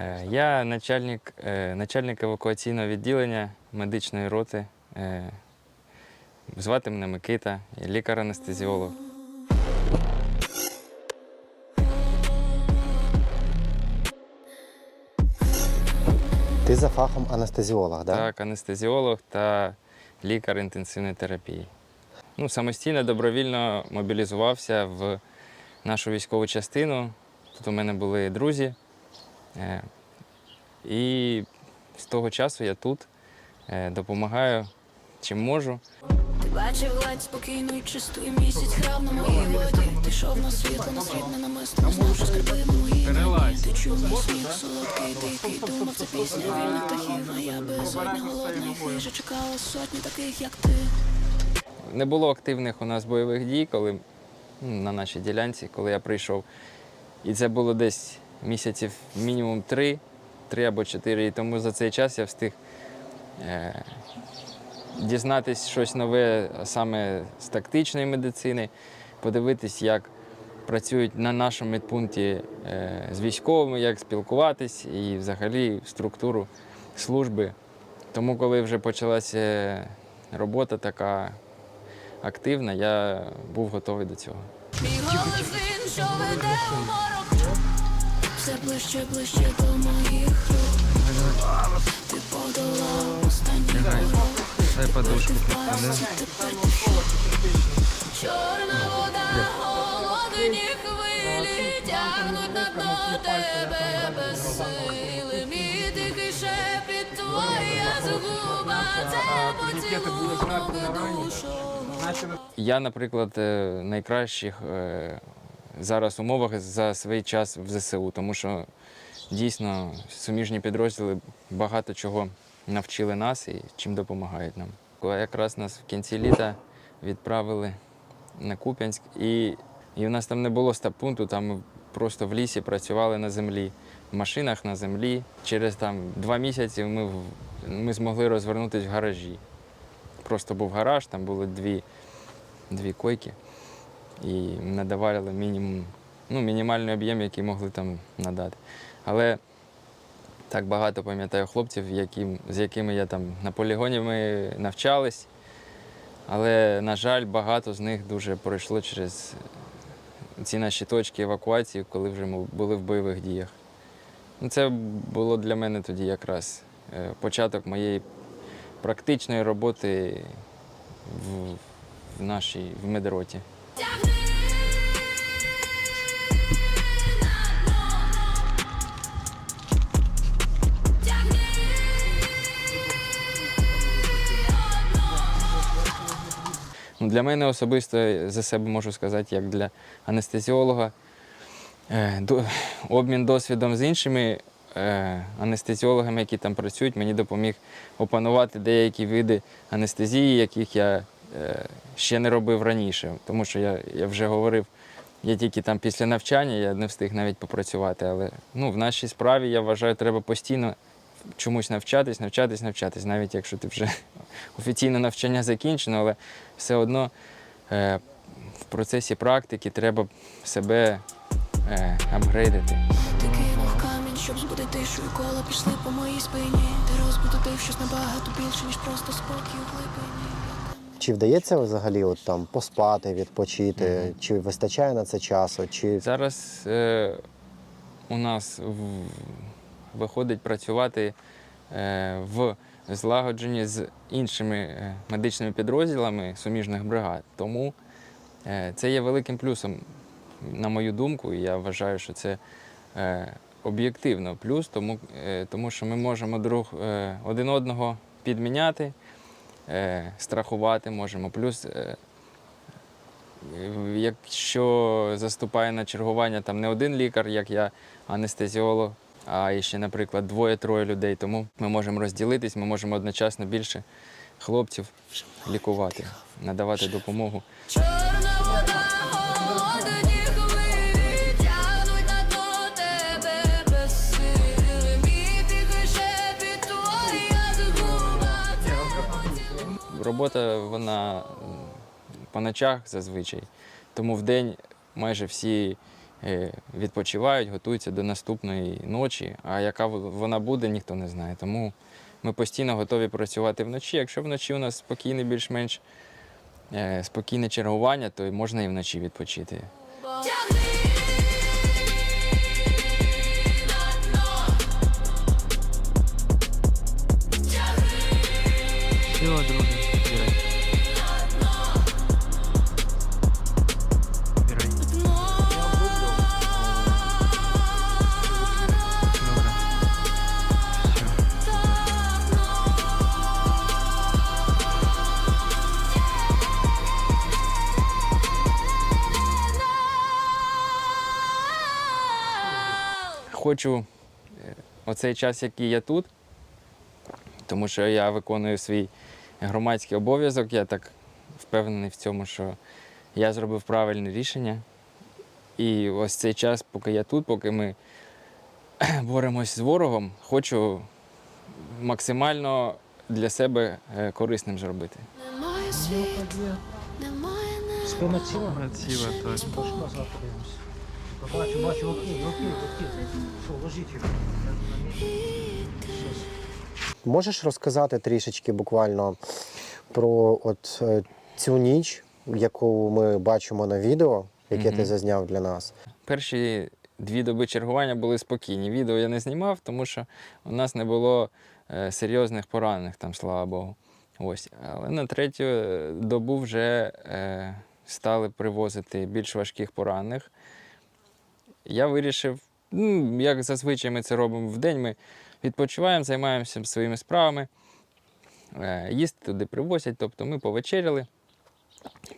Е, Я начальник, е, начальник евакуаційного відділення медичної роти. Е, Звати мене Микита, лікар-анестезіолог. Ти за фахом анестезіолог, да? Так, анестезіолог та лікар інтенсивної терапії. Ну, самостійно, добровільно мобілізувався в нашу військову частину. Тут у мене були друзі. Е, І з того часу я тут е, допомагаю чим можу. Ти бачив гладь спокійну і чисту, і місяць грав на моїй воді. Ти йшов на світло, на срібне намисто, знав, що скрипи мої надії. Ти чув мій сміх солодкий, тихий, думав, це пісня вільних птахів. А я безодня голодна і хижа чекала сотні таких, як ти. Не було активних у нас бойових дій, коли ну, на нашій ділянці, коли я прийшов. І це було десь місяців мінімум три, три або чотири. І тому за цей час я встиг е, дізнатись щось нове саме з тактичної медицини, подивитись, як працюють на нашому медпункті е, з військовими, як спілкуватись і взагалі структуру служби. Тому, коли вже почалася робота така активна, я був готовий до цього. Мій голос. Все ближче, ближче до моїх рук. Ти подолав останній ворог. Дай подушку. Чорна вода, холодні хвилі тягнуть на дно тебе без сили. Мій тихий шепіт, твоя згуба, це поцілунок душу. Я, наприклад, е, найкращих е, зараз умовах за свій час в ЗСУ, тому що дійсно суміжні підрозділи багато чого навчили нас і чим допомагають нам. Коли Якраз нас в кінці літа відправили на Куп'янськ, і, і у нас там не було стаб-пункту, там ми просто в лісі працювали на землі, в машинах на землі. Через там два місяці ми, ми змогли розвернутися в гаражі. Просто був гараж, там були дві, дві койки, і надавали мінімум, ну, мінімальний об'єм, який могли там надати. Але так багато пам'ятаю хлопців, які, з якими я там на полігоні ми навчались. Але, на жаль, багато з них дуже пройшло через ці наші точки евакуації, коли вже ми були в бойових діях. Ну, Це було для мене тоді якраз е, початок моєї практичної роботи в, нашій в медроті. Ну, для мене особисто за себе можу сказати, як для анестезіолога, е, обмін досвідом з іншими е, анестезіологами, які там працюють, мені допоміг опанувати деякі види анестезії, яких я ще не робив раніше. Тому що я, я вже говорив, я тільки там після навчання, я не встиг навіть попрацювати. Але ну, в нашій справі я вважаю, треба постійно чомусь навчатись, навчатись, навчатись, навіть якщо ти вже офіційне навчання закінчено, але все одно е, в процесі практики треба себе е, апгрейдити. Щоб збудити тишу, і кола пішли по моїй спині. Ти розбудив щось набагато більше, ніж просто спокій у глибині. Чи вдається взагалі от там поспати, відпочити? Чи вистачає на це часу? Чи Зараз е, у нас в, виходить працювати е, в злагодженні з іншими е, медичними підрозділами суміжних бригад. Тому е, це є великим плюсом, на мою думку, і я вважаю, що це е, об'єктивно плюс, тому, е, тому що ми можемо друг е, один одного підміняти, страхувати можемо. Плюс е, Якщо заступає на чергування там не один лікар, як я, анестезіолог, а ще, наприклад, двоє-троє людей, тому ми можемо розділитись, ми можемо одночасно більше хлопців лікувати, надавати допомогу. Робота вона по ночах зазвичай, тому в день майже всі е, відпочивають, готуються до наступної ночі. А яка вона буде, ніхто не знає. Тому ми постійно готові працювати вночі. Якщо вночі у нас спокійне, більш-менш е, спокійне чергування, то можна і вночі відпочити. Сила, друже. Хочу е, оцей час, який я тут, тому що я виконую свій громадський обов'язок, я так впевнений в цьому, що я зробив правильне рішення. І ось цей час, поки я тут, поки ми боремось з ворогом, хочу максимально для себе е, корисним зробити. Немає світла, немає неба. Спина ціла? Так. Бачу, бачу, руки, руки, руки. Що, ложіть його. Щас. Можеш розказати трішечки буквально про от е, цю ніч, яку ми бачимо на відео, яке ти Мгм. зазняв для нас? Перші дві доби чергування були спокійні. Відео я не знімав, тому що у нас не було е, серйозних поранених, там, слава Богу. Ось. Але на третю е, добу вже е, стали привозити більш важких поранених. Я вирішив, ну, як зазвичай ми це робимо в день, ми відпочиваємо, займаємося своїми справами. Е, їсти туди привозять, тобто ми повечеряли,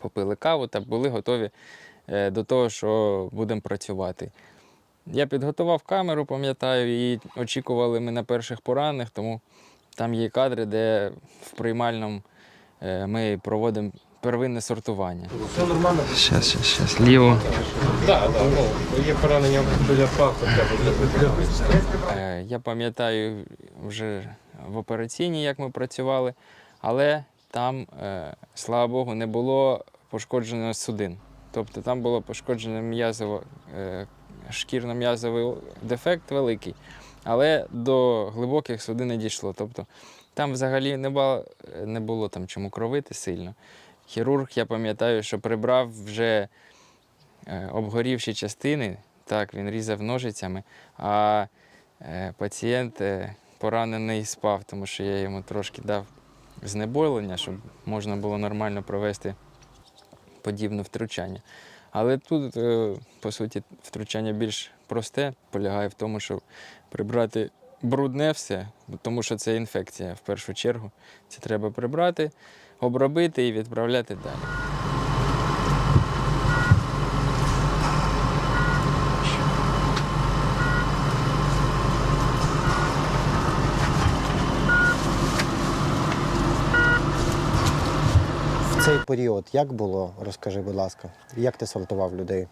попили каву та були готові е, до того, що будемо працювати. Я підготував камеру, пам'ятаю, і очікували ми на перших поранених, тому там є кадри, де в приймальному е, ми проводимо первинне сортування. Все нормально? Щас, щас, щас. Ліво. Так, так, ну, є поранення біля паху, треба Я пам'ятаю вже в операційній, як ми працювали, але там, е, слава Богу, не було пошкоджено судин. Тобто там було пошкоджено м'язово, е, шкірно-м'язовий дефект великий, але до глибоких судин не дійшло. Тобто там взагалі не було, не було там чому кровити сильно. Хірург, я пам'ятаю, що прибрав вже е, обгорівші частини. Так, він різав ножицями, а е, пацієнт е, поранений спав, тому що я йому трошки дав знеболення, щоб можна було нормально провести подібне втручання. Але тут, по суті, втручання більш просте, полягає в тому, щоб прибрати брудне все, тому що це інфекція в першу чергу. Це треба прибрати, обробити і відправляти далі. В цей період як було? Розкажи, будь ласка, як ти сортував людей?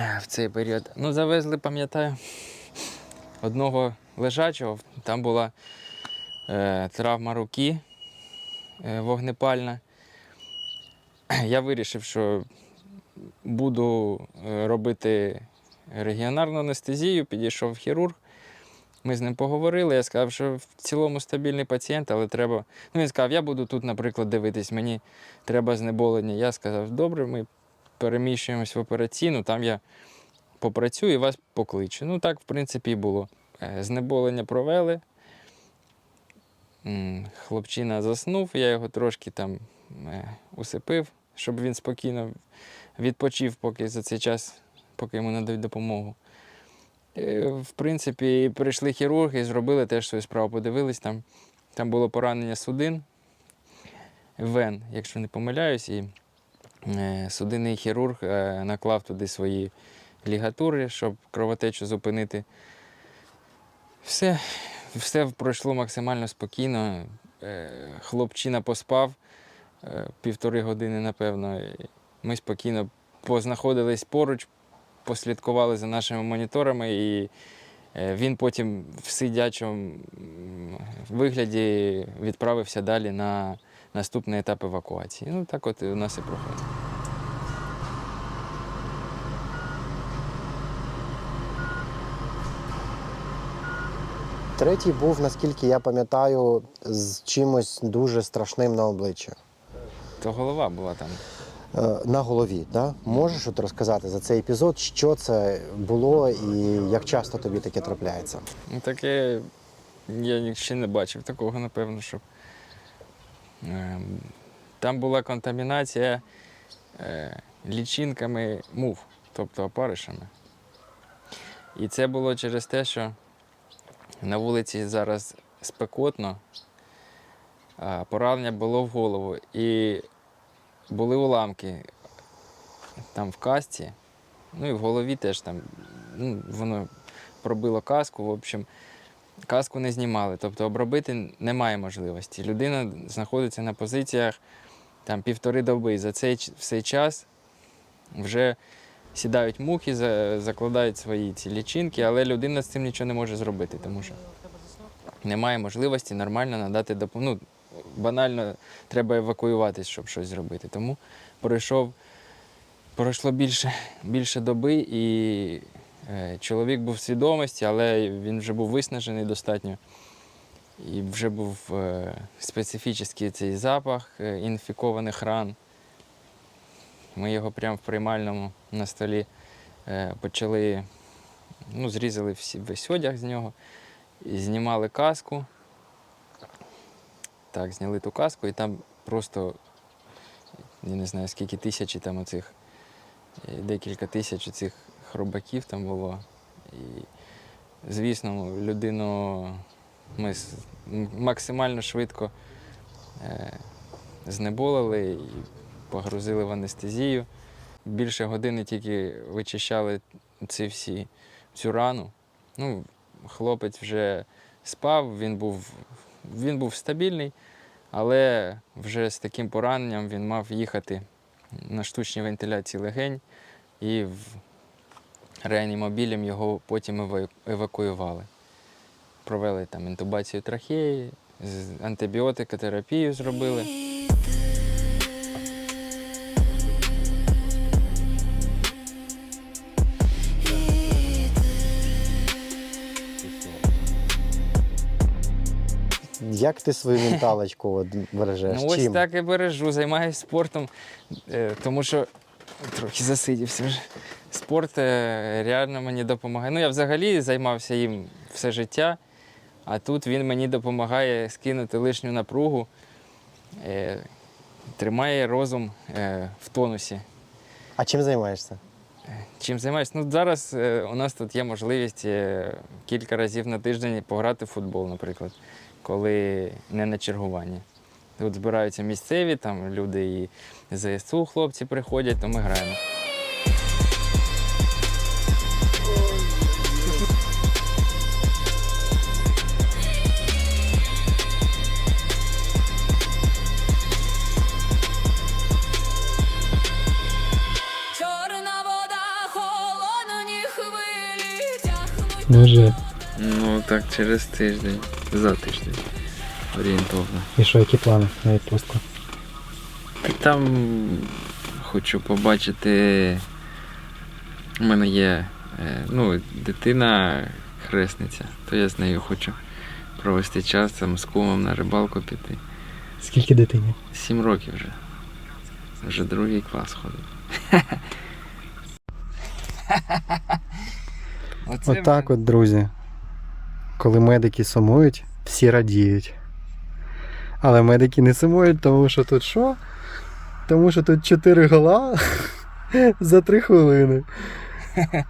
Е, В цей період. Ну, завезли, пам'ятаю, одного лежачого. Там була е, травма руки е, вогнепальна. Я вирішив, що буду е, робити регіонарну анестезію, підійшов хірург. Ми з ним поговорили. Я сказав, що в цілому стабільний пацієнт, але треба. Ну, він сказав, я буду тут, наприклад, дивитись, мені треба знеболення. Я сказав, добре, ми переміщуємось в операційну, там я попрацюю і вас покличу. Ну так, в принципі, і було. Е, Знеболення провели. Хлопчина заснув, я його трошки там е, усипив, щоб він спокійно відпочив, поки за цей час, поки йому надають допомогу. Е, В принципі, прийшли хірурги, і зробили теж свою справу, подивились там. Там було поранення судин, вен, якщо не помиляюсь, і судинний хірург наклав туди свої лігатури, щоб кровотечу зупинити. Все, все пройшло максимально спокійно. Е, Хлопчина поспав е, півтори години, напевно. Ми спокійно познаходились поруч, послідкували за нашими моніторами, і е, він потім в сидячому вигляді відправився далі на наступний етап евакуації. Ну так от у нас і проходить. Третій був, наскільки я пам'ятаю, з чимось дуже страшним на обличчі. То голова була там. Е, На голові, да? Можеш от розказати за цей епізод, що це було і як часто тобі таке трапляється? Ну, таке я ще не бачив такого, напевно, щоб. ем, Там була контамінація е, лічинками мув, тобто опаришами. І це було через те, що на вулиці зараз спекотно, поранення було в голову. І були уламки там в касті, ну і в голові теж там. Ну, воно пробило каску. В общем, каску не знімали, тобто обробити немає можливості. Людина знаходиться на позиціях там півтори доби. За цей цей час вже сідають мухи, закладають свої ці лічинки, але людина з цим нічого не може зробити, тому що немає можливості нормально надати допомогу. Ну, банально треба евакуюватись, щоб щось зробити. Тому пройшов, пройшло більше, більше доби, і е, чоловік був в свідомості, але він вже був виснажений достатньо. І вже був е, специфічний цей запах е, інфікованих ран. Ми його прямо в приймальному на столі е, почали, ну, зрізали всі, весь одяг з нього, і знімали каску. Так, зняли ту каску, і там просто, я не знаю, скільки тисячі там оцих, е, декілька тисяч цих хробаків там було. І, звісно, людину ми максимально швидко е, знеболили і погрузили в анестезію. Більше години тільки вичищали ці всі, цю рану. Ну, хлопець вже спав, він був, він був стабільний, але вже з таким пораненням він мав їхати на штучній вентиляції легень і в реанімобілем його потім евакуювали. Провели там інтубацію трахеї, антибіотикотерапію зробили. Як ти свою менталочку от бережеш? Ну ось Чим? так і бережу, займаюся спортом, е, тому що трохи засидівся вже. Спорт е, реально мені допомагає. Ну, я взагалі займався їм все життя, а тут він мені допомагає скинути лишню напругу, е, тримає розум е, в тонусі. А чим займаєшся? Чим займаюся? Ну, зараз е, у нас тут є можливість е, кілька разів на тиждень пограти в футбол, наприклад, коли не на чергуванні. Тут збираються місцеві, там люди і ЗСУ хлопці приходять, то ми граємо. Чорна вода, холодні хвилі Ну так, через тиждень, за тиждень орієнтовно. І що, які плани на відпустку? Там хочу побачити. У мене є е, ну, дитина хресниця, то я з нею хочу провести час там з кумом на рибалку піти. Скільки дитині? Сім років вже. Вже другий клас ходить. Отак от, друзі. Коли медики сумують, всі радіють. Але медики не сумують, тому що тут що? Тому що тут 4 гола за 3 хвилини.